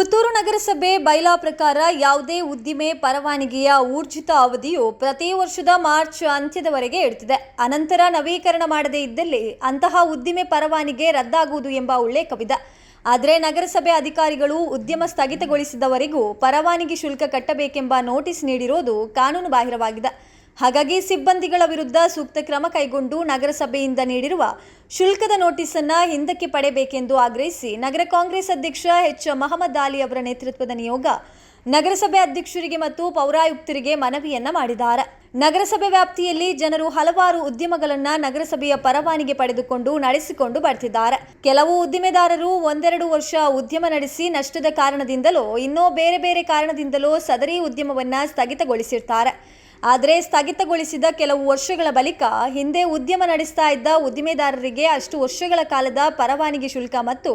ಪುತ್ತೂರು ನಗರಸಭೆ ಬೈಲಾ ಪ್ರಕಾರ ಯಾವುದೇ ಉದ್ದಿಮೆ, ಪರವಾನಗಿಯ ಊರ್ಜಿತ ಅವಧಿಯು ಪ್ರತಿ ವರ್ಷದ ಮಾರ್ಚ್ ಅಂತ್ಯದವರೆಗೆ ಇರುತ್ತದೆ. ಅನಂತರ ನವೀಕರಣ ಮಾಡದೇ ಇದ್ದಲ್ಲಿ ಅಂತಹ ಉದ್ದಿಮೆ, ಪರವಾನಿಗೆ ರದ್ದಾಗುವುದು ಎಂಬ ಉಲ್ಲೇಖವಿದೆ ಆದರೆ ನಗರಸಭೆ ಅಧಿಕಾರಿಗಳು ಉದ್ಯಮ ಸ್ಥಗಿತಗೊಳಿಸಿದವರೆಗೂ ಪರವಾನಗಿ ಶುಲ್ಕ ಕಟ್ಟಬೇಕೆಂಬ ನೋಟಿಸ್ ನೀಡಿರೋದು ಕಾನೂನು ಬಾಹಿರವಾಗಿದೆ ಹಾಗಾಗಿ ಸಿಬ್ಬಂದಿಗಳ ವಿರುದ್ಧ ಸೂಕ್ತ ಕ್ರಮ ಕೈಗೊಂಡು ನಗರಸಭೆಯಿಂದ ನೀಡಿರುವ ಶುಲ್ಕದ ನೋಟಿಸನ್ನು ಹಿಂದಕ್ಕೆ ಪಡೆಯಬೇಕೆಂದು ಆಗ್ರಹಿಸಿ ನಗರ ಕಾಂಗ್ರೆಸ್ ಅಧ್ಯಕ್ಷ ಎಚ್ ಮಹಮ್ಮದ್ ಅಲಿ ಅವರ ನೇತೃತ್ವದ ನಿಯೋಗ ನಗರಸಭೆ ಅಧ್ಯಕ್ಷರಿಗೆ ಮತ್ತು ಪೌರಾಯುಕ್ತರಿಗೆ ಮನವಿಯನ್ನ ಮಾಡಿದ್ದಾರೆ. ನಗರಸಭೆ ವ್ಯಾಪ್ತಿಯಲ್ಲಿ ಜನರು ಹಲವಾರು ಉದ್ಯಮಗಳನ್ನ ನಗರಸಭೆಯ ಪರವಾನಿಗೆ ಪಡೆದುಕೊಂಡು ನಡೆಸಿಕೊಂಡು ಬರ್ತಿದ್ದಾರೆ. ಕೆಲವು ಉದ್ದಿಮೆದಾರರು ಒಂದೆರಡು ವರ್ಷ ಉದ್ಯಮ ನಡೆಸಿ ನಷ್ಟದ ಕಾರಣದಿಂದಲೋ ಇನ್ನೋ ಬೇರೆ ಬೇರೆ ಕಾರಣದಿಂದಲೋ ಸದರಿ ಉದ್ಯಮವನ್ನ ಸ್ಥಗಿತಗೊಳಿಸಿರ್ತಾರೆ. ಆದರೆ ಸ್ಥಗಿತಗೊಳಿಸಿದ ಕೆಲವು ವರ್ಷಗಳ ಬಳಿಕ ಹಿಂದೆ ಉದ್ಯಮ ನಡೆಸ್ತಾ ಇದ್ದ ಉದ್ದಿಮೆದಾರರಿಗೆ ಅಷ್ಟು ವರ್ಷಗಳ ಕಾಲದ ಪರವಾನಿಗೆ ಶುಲ್ಕ ಮತ್ತು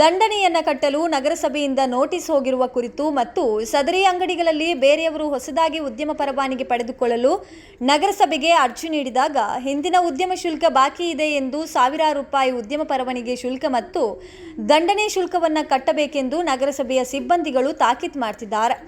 ದಂಡನೆಯನ್ನು ಕಟ್ಟಲು ನಗರಸಭೆಯಿಂದ ನೋಟಿಸ್ ಹೋಗಿರುವ ಕುರಿತು ಮತ್ತು ಸದರಿ ಅಂಗಡಿಗಳಲ್ಲಿ ಬೇರೆಯವರು ಹೊಸದಾಗಿ ಉದ್ಯಮ ಪರವಾನಿಗೆ ಪಡೆದುಕೊಳ್ಳಲು ನಗರಸಭೆಗೆ ಅರ್ಜಿ ನೀಡಿದಾಗ ಹಿಂದಿನ ಉದ್ಯಮ ಶುಲ್ಕ ಬಾಕಿ ಇದೆ ಎಂದು ಸಾವಿರಾರು ರೂಪಾಯಿ ಉದ್ಯಮ ಪರವಾನಿಗೆ ಶುಲ್ಕ ಮತ್ತು ದಂಡನೆ ಶುಲ್ಕವನ್ನು ಕಟ್ಟಬೇಕೆಂದು ನಗರಸಭೆಯ ಸಿಬ್ಬಂದಿಗಳು ತಾಕೀತು ಮಾಡ್ತಿದ್ದಾರೆ.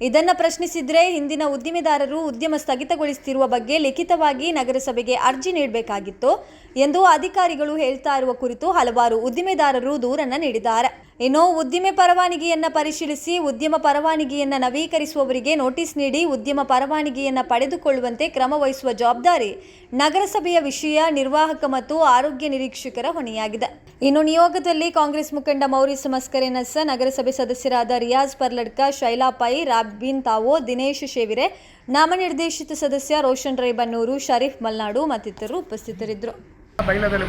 ಇದನ್ನ ಪ್ರಶ್ನಿಸಿದರೆ ಹಿಂದಿನ ಉದ್ದಿಮೆದಾರರು ಉದ್ಯಮ ಸ್ಥಗಿತಗೊಳಿಸುತ್ತಿರುವ ಬಗ್ಗೆ ಲಿಖಿತವಾಗಿ ನಗರಸಭೆಗೆ ಅರ್ಜಿ ನೀಡಬೇಕಾಗಿತ್ತು ಎಂದು ಅಧಿಕಾರಿಗಳು ಹೇಳ್ತಾ ಇರುವ ಕುರಿತು ಹಲವಾರು ಉದ್ದಿಮೆದಾರರು ದೂರನ್ನು ನೀಡಿದ್ದಾರೆ. ಇನ್ನು ಉದ್ದಿಮೆ ಪರವಾನಗಿಯನ್ನು ಪರಿಶೀಲಿಸಿ, ಉದ್ಯಮ ಪರವಾನಗಿಯನ್ನು ನವೀಕರಿಸುವವರಿಗೆ ನೋಟಿಸ್ ನೀಡಿ, ಉದ್ಯಮ ಪರವಾನಗಿಯನ್ನು ಪಡೆದುಕೊಳ್ಳುವಂತೆ ಕ್ರಮ ವಹಿಸುವ ಜವಾಬ್ದಾರಿ ನಗರಸಭೆಯ ವಿಷಯ, ನಿರ್ವಾಹಕ ಮತ್ತು ಆರೋಗ್ಯ ನಿರೀಕ್ಷಕರ ಹೊಣೆಯಾಗಿದೆ. ಇನ್ನು ನಿಯೋಗದಲ್ಲಿ ಕಾಂಗ್ರೆಸ್ ಮುಖಂಡ ಮೌರಿ ಸಮಸ್ಕರೇನಸ ನಗರಸಭೆ ಸದಸ್ಯರಾದ ರಿಯಾಜ್ ಪರ್ಲಡ್ಕ, ಶೈಲಾ ಪೈ ರಾಬಿನ್ ತಾವೋ, ದಿನೇಶ್ ಶೇವಿರೆ, ನಾಮನಿರ್ದೇಶಿತ ಸದಸ್ಯ ರೋಷನ್ ರೈಬನ್ನೂರು ಶರೀಫ್ ಮಲ್ನಾಡು ಮತ್ತಿತರರು ಉಪಸ್ಥಿತರಿದ್ದರು.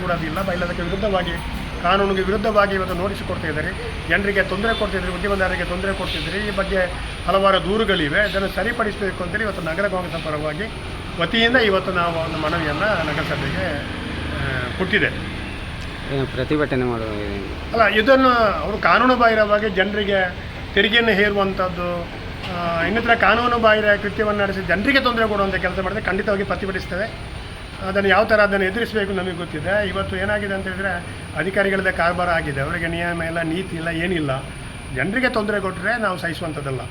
ಕೂಡ ಅದಿಲ್ಲ. ಬೈಲದಕ್ಕೆ ವಿರುದ್ಧವಾಗಿ ಕಾನೂನಿಗೆ ವಿರುದ್ಧವಾಗಿ ಇವತ್ತು ನೋಟಿಸ್ ಕೊಡ್ತಾ ಇದ್ದಾರೆ. ಜನರಿಗೆ ತೊಂದರೆ ಕೊಡ್ತಿದ್ದಾರೆ ಉದ್ಯಮದಾರರಿಗೆ ತೊಂದರೆ ಕೊಡ್ತಿದ್ದಾರೆ ಈ ಬಗ್ಗೆ ಹಲವಾರು ದೂರುಗಳಿವೆ. ಇದನ್ನು ಸರಿಪಡಿಸಬೇಕು ಅಂತೇಳಿ ಇವತ್ತು ನಗರ ಕಾಂಗ್ರೆಸ್ ಪರವಾಗಿ ವತಿಯಿಂದ ಇವತ್ತು ನಾವು ಒಂದು ಮನವಿಯನ್ನು ನಗರಸಭೆಗೆ ಕೊಟ್ಟಿದೆ. ಪ್ರತಿಭಟನೆ ಮಾಡುವ ಅಲ್ಲ ಇದನ್ನು ಅವರು ಕಾನೂನು ಬಾಹಿರವಾಗಿ ಜನರಿಗೆ ತೆರಿಗೆಯನ್ನು ಹೇರುವಂಥದ್ದು ಇನ್ನಿತರ ಕಾನೂನು ಬಾಹಿರ ಕೃತ್ಯವನ್ನು ನಡೆಸಿ ಜನರಿಗೆ ತೊಂದರೆ ಕೊಡುವಂಥ ಕೆಲಸ ಮಾಡಿದ್ರೆ ಖಂಡಿತವಾಗಿ ಪ್ರತಿಭಟಿಸ್ತೇವೆ ಅದನ್ನು ಯಾವ ಥರ ಅದನ್ನು ಎದುರಿಸಬೇಕು ನಮಗೆ ಗೊತ್ತಿದೆ. ಇವತ್ತು ಏನಾಗಿದೆ ಅಂತ ಹೇಳಿದ್ರೆ ಅಧಿಕಾರಿಗಳದ್ದೇ ಕಾರ್ಬಾರ ಆಗಿದೆ. ಅವರಿಗೆ ನಿಯಮ ಇಲ್ಲ, ನೀತಿ ಇಲ್ಲ, ಏನಿಲ್ಲ. ಜನರಿಗೆ ತೊಂದರೆ ಕೊಟ್ಟರೆ ನಾವು ಸಹಿಸುವಂಥದ್ದಲ್ಲ.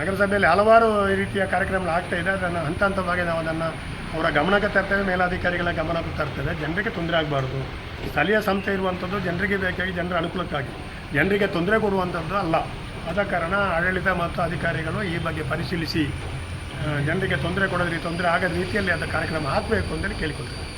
ನಗರಸಭೆಯಲ್ಲಿ ಹಲವಾರು ರೀತಿಯ ಕಾರ್ಯಕ್ರಮಗಳು ಆಗ್ತಾ ಇದೆ. ಅದನ್ನು ಹಂತ ಹಂತವಾಗಿ ನಾವು ಅದನ್ನು ಅವರ ಗಮನಕ್ಕೆ ತರ್ತೇವೆ, ಮೇಲಾಧಿಕಾರಿಗಳ ಗಮನಕ್ಕೆ ತರ್ತೇವೆ. ಜನರಿಗೆ ತೊಂದರೆ ಆಗಬಾರ್ದು. ಸ್ಥಳೀಯ ಸಂಸ್ಥೆ ಇರುವಂಥದ್ದು ಜನರಿಗೆ ಬೇಕಾಗಿ ಜನರ ಅನುಕೂಲಕ್ಕಾಗಿ. ಜನರಿಗೆ ತೊಂದರೆ ಕೊಡುವಂಥದ್ದು ಅಲ್ಲ. ಆದ ಕಾರಣ ಆಡಳಿತ ಮತ್ತು ಅಧಿಕಾರಿಗಳು ಈ ಬಗ್ಗೆ ಪರಿಶೀಲಿಸಿ ಜನರಿಗೆ ತೊಂದರೆ ಕೊಡೋದ್ರಿ ತೊಂದರೆ ಆಗದ ರೀತಿಯಲ್ಲಿ ಅದು ಕಾರ್ಯಕ್ರಮ ಆಗಬೇಕು ಅಂತೇಳಿ ಕೇಳಿಕೊಳ್ತೇವೆ